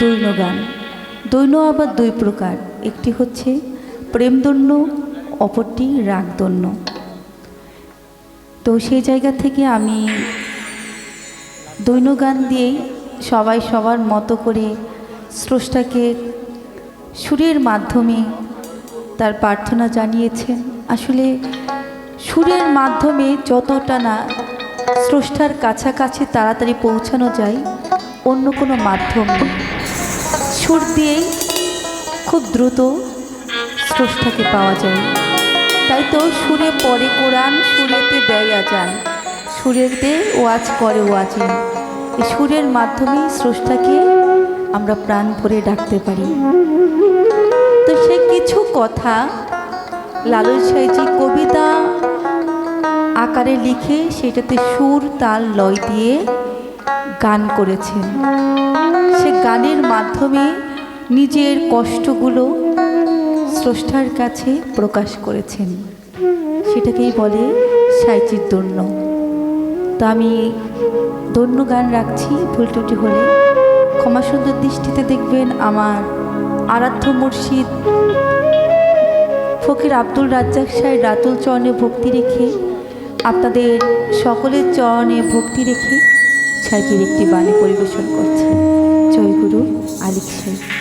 দৈন গান দৈন আবার দুই প্রকার। একটি হচ্ছে প্রেমদন্য, অপরটি রাগদন্য। তো সেই জায়গা থেকে আমি দৈন গান দিয়েই সবাই সবার মতো করে স্রষ্টাকে সুরের মাধ্যমে তার প্রার্থনা জানিয়েছেন। আসলে সুরের মাধ্যমে যতটা না স্রষ্টার কাছাকাছি তাড়াতাড়ি পৌঁছানো যায়, অন্য কোনো মাধ্যম নেই। সুর দিয়েই খুব দ্রুত স্রষ্টাকে পাওয়া যায়। তাই তো সুরে পরে কোরআন, সুরেতে দেয় আজান। সুরেতে ওয়াজ করে ওয়াজে এই সুরের মাধ্যমেই স্রষ্টাকে আমরা প্রাণ ভরে ডাকতে পারি। তো সে কিছু কথা লালন সাইজি কবিতা আকারে লিখে সেটাতে সুর, তাল, লয় দিয়ে গান করেছেন। সে গানের মাধ্যমে নিজের কষ্টগুলো স্রষ্টার কাছে প্রকাশ করেছেন। সেটাকেই বলে সাইচির দন্য। তো আমি দন্য গান রাখছি, ভুল ত্রুটি হলে। ক্ষমা সুন্দর দৃষ্টিতে দেখবেন আমার আরাধ্য মুর্শিদ ফকির আব্দুল রাজ্জাক সাহেব রাতুল চরণে ভক্তি রেখে, আপনাদের সকলের চরণে ভক্তি রেখে সাইজির একটি বাণী পরিবেশন করছে জয় গুরু আলিক সাহেব